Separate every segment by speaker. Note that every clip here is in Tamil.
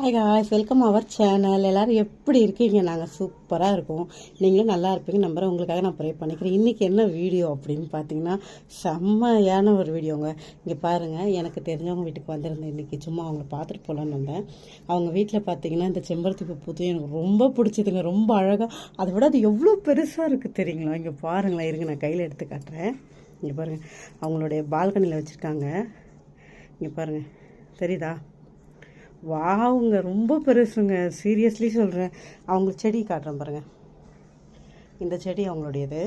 Speaker 1: Hi guys welcome our channel எல்லோரும் எப்படி இருக்கீங்க? நாங்கள் சூப்பராக இருக்கோம். நீங்களும் நல்லா இருப்பீங்க நம்பர் உங்களுக்காக நான் ப்ரே பண்ணிக்கிறேன். இன்றைக்கி என்ன வீடியோ அப்படின்னு பார்த்தீங்கன்னா செம்மையான ஒரு வீடியோங்க இங்கே பாருங்கள் எனக்கு தெரிஞ்சவங்க வீட்டுக்கு வந்திருந்தேன். இன்றைக்கி சும்மா அவங்கள பார்த்துட்டு போகலான்னு வந்தேன். அவங்க வீட்டில் பார்த்தீங்கன்னா இந்த செம்பருத்தி பூ பூத்து எனக்கு ரொம்ப பிடிச்சதுங்க. ரொம்ப அழகாக அதை விட அது எவ்வளோ பெருசாக இருக்குது தெரியுங்களா? இங்கே பாருங்களேன். இருங்க நான் கையில் எடுத்து காட்டுறேன். இங்கே பாருங்கள் அவங்களுடைய பால்கனியில் வச்சுருக்காங்க. இங்கே பாருங்கள் தெரியுதா? வாவுங்க ரொம்ப பெருசுங்க. சீரியஸ்லி சொல்கிறேன் அவங்க செடி காட்டுறேன் பாருங்கள் இந்த செடி அவங்களுடையது.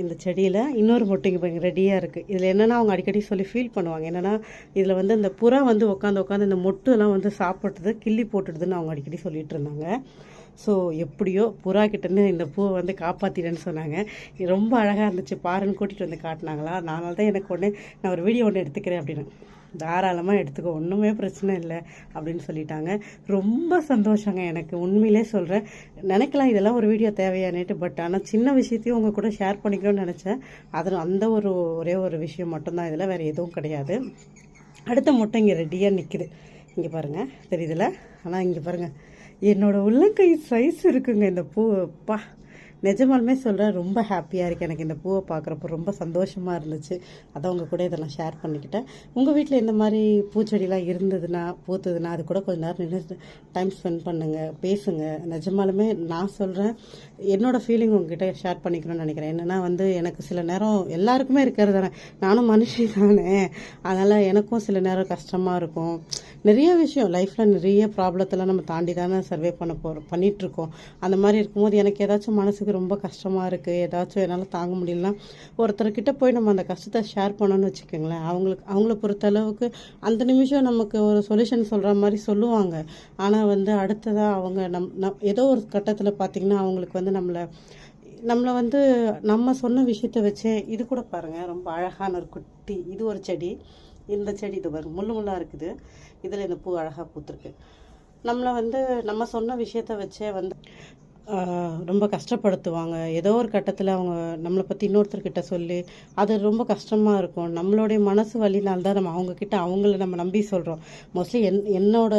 Speaker 1: இந்த செடியில் இன்னொரு மொட்டைங்க பாருங்க ரெடியாக இருக்குது இதில் என்னென்னா அவங்க அடிக்கடி சொல்லி ஃபீல் பண்ணுவாங்க. என்னென்னா இதில் வந்து இந்த புறா வந்து உட்காந்து உட்காந்து இந்த மொட்டெல்லாம் வந்து சாப்பிட்றது கிள்ளி போட்டுடுதுன்னு அவங்க அடிக்கடி சொல்லிட்டு இருந்தாங்க. ஸோ எப்படியோ புறா கிட்டேருந்து இந்த பூவை வந்து காப்பாற்றிட்டேன்னு சொன்னாங்க. ரொம்ப அழகாக இருந்துச்சு. பாருன்னு கூட்டிகிட்டு வந்து காட்டினாங்களா? அதனால தான் எனக்கு ஒன்று நான் ஒரு வீடியோ ஒன்று எடுத்துக்கிறேன் அப்படின்னு. தாராளமாக எடுத்துக்கோ ஒன்றுமே பிரச்சனை இல்லை அப்படின்னு சொல்லிட்டாங்க. ரொம்ப சந்தோஷங்க எனக்கு. உண்மையிலே சொல்கிறேன் நினைக்கலாம் இதெல்லாம் ஒரு வீடியோ தேவையானேட்டு பட் ஆனால் சின்ன விஷயத்தையும் உங்கள் கூட ஷேர் பண்ணிக்கணும்னு நினச்சேன். அதில் அந்த ஒரு ஒரே ஒரு விஷயம் மட்டும்தான். இதில் வேறு எதுவும் கிடையாது. அடுத்த முட்டை இங்கே ரெடியாக நிற்கிது இங்கே பாருங்கள் தெரியுதுல? ஆனால் இங்கே பாருங்கள் என்னோடய உள்ளங்கை சைஸ் இருக்குங்க இந்த பூ பா. நிஜமாலுமே சொல்கிறேன் ரொம்ப ஹாப்பியாக இருக்குது எனக்கு இந்த பூவை பார்க்குறப்போ ரொம்ப சந்தோஷமாக இருந்துச்சு. அதான் உங்கள் கூட இதெல்லாம் ஷேர் பண்ணிக்கிட்டேன். உங்கள் வீட்டில் இந்த மாதிரி பூச்செடிலாம் இருந்ததுன்னா பூத்துதுன்னா அது கூட கொஞ்சம் நேரம் நின்று டைம் ஸ்பெண்ட் பண்ணுங்கள் பேசுங்கள் நிஜமாலுமே நான் சொல்கிறேன் என்னோடய ஃபீலிங் உங்ககிட்ட ஷேர் பண்ணிக்கணும்னு நினைக்கிறேன். என்னென்னா வந்து எனக்கு சில நேரம் எல்லாருக்குமே இருக்கிறது தானே. நானும் மனுஷி தானே. அதனால் எனக்கும் சில நேரம் கஷ்டமாக இருக்கும். நிறைய விஷயம் லைஃப்பில் நிறைய ப்ராப்ளத்தெல்லாம் நம்ம தாண்டி தானே சர்வே பண்ண போகிறோம் பண்ணிகிட்ருக்கோம் அந்த மாதிரி இருக்கும்போது எனக்கு ஏதாச்சும் மனசுக்கு ரொம்ப கஷ்டமாக இருக்குது ஏதாச்சும் என்னால் தாங்க முடியலனா ஒருத்தர்கிட்ட போய் நம்ம அந்த கஷ்டத்தை ஷேர் பண்ணோன்னு வச்சுக்கோங்களேன். அவங்களுக்கு அவங்கள பொறுத்த அளவுக்கு அந்த நிமிஷம் நமக்கு ஒரு சொல்யூஷன் சொல்கிற மாதிரி சொல்லுவாங்க. ஆனால் வந்து அடுத்ததாக அவங்க நம் நம் ஏதோ ஒரு கட்டத்தில் பார்த்திங்கன்னா அவங்களுக்கு வந்து நம்மளை நம்மளை வந்து நம்ம சொன்ன விஷயத்த வச்சே இது கூட பாருங்கள் ரொம்ப அழகான ஒரு குட்டி இது ஒரு செடி. இந்த செடி இது பாருங்கள் முள்ளு முள்ளாக இருக்குது. இதில் இந்த பூ அழகாக பூத்துருக்கு. நம்மளை வந்து நம்ம சொன்ன விஷயத்த வச்சே வந்து ரொம்ப கஷ்டப்படுத்துவாங்க. ஏதோ ஒரு கட்டத்தில் அவங்க நம்மளை பற்றி இன்னொருத்தர்கிட்ட சொல்லி அது ரொம்ப கஷ்டமாக இருக்கும். நம்மளுடைய மனசு வழினால்தான் தான் நம்ம அவங்கக்கிட்ட அவங்கள நம்ம நம்பி சொல்கிறோம் மோஸ்ட்லி என் என்னோட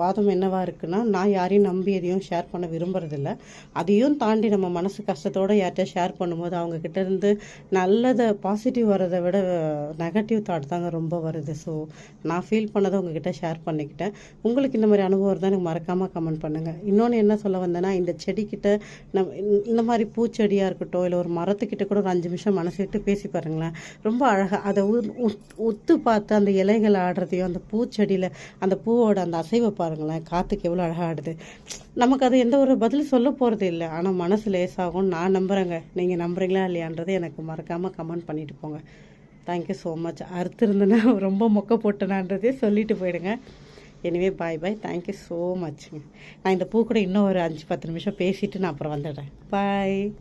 Speaker 1: வாதம் என்னவாக இருக்குன்னா நான் யாரையும் நம்பி எதையும் ஷேர் பண்ண விரும்புறதில்ல. அதையும் தாண்டி நம்ம மனசு கஷ்டத்தோடு யார்கிட்ட ஷேர் பண்ணும்போது அவங்கக்கிட்ட இருந்து நல்லதை பாசிட்டிவ் வரதை விட நெகட்டிவ் தாட் தாங்க ரொம்ப வருது. ஸோ நான் ஃபீல் பண்ணதை உங்ககிட்ட ஷேர் பண்ணிக்கிட்டேன். உங்களுக்கு இந்த மாதிரி அனுபவம் தான் எனக்கு மறக்காமல் கமெண்ட் பண்ணுங்கள் இன்னொன்று என்ன சொல்ல வந்தேன்னா இந்த செடி கிட்ட நம் இந்த மாதிரி பூச்செடியாக இருக்கட்டும் இல்லை ஒரு மரத்துக்கிட்ட கூட ஒரு அஞ்சு நிமிஷம் மனசு விட்டு பேசி பாருங்களேன். ரொம்ப அழகாக அதை உத்து பார்த்து அந்த இலைகள் ஆடுறதையும் அந்த பூச்செடியில் அந்த பூவோட அந்த அசைவை பாருங்களேன். காற்றுக்கு எவ்வளோ அழகாக ஆடுது. நமக்கு அது எந்த ஒரு பதில் சொல்ல போகிறது இல்லை. ஆனால் மனசு லேசாகும். நான் நம்புகிறேங்க நீங்கள் நம்புறீங்களா இல்லையான்றது எனக்கு மறக்காமல் கமெண்ட் பண்ணிட்டு போங்க. தேங்க்யூ ஸோ மச் அறுத்துருந்தேன்னா ரொம்ப மொக்க போட்டேனான்றதே சொல்லிட்டு போயிடுங்க. Anyway bye bye thank you so மச்ங்க நான் இந்த பூ கூட இன்னும் ஒரு அஞ்சு பத்து நிமிஷம் பேசிவிட்டு நான் அப்புறம் வந்துடுறேன். பாய்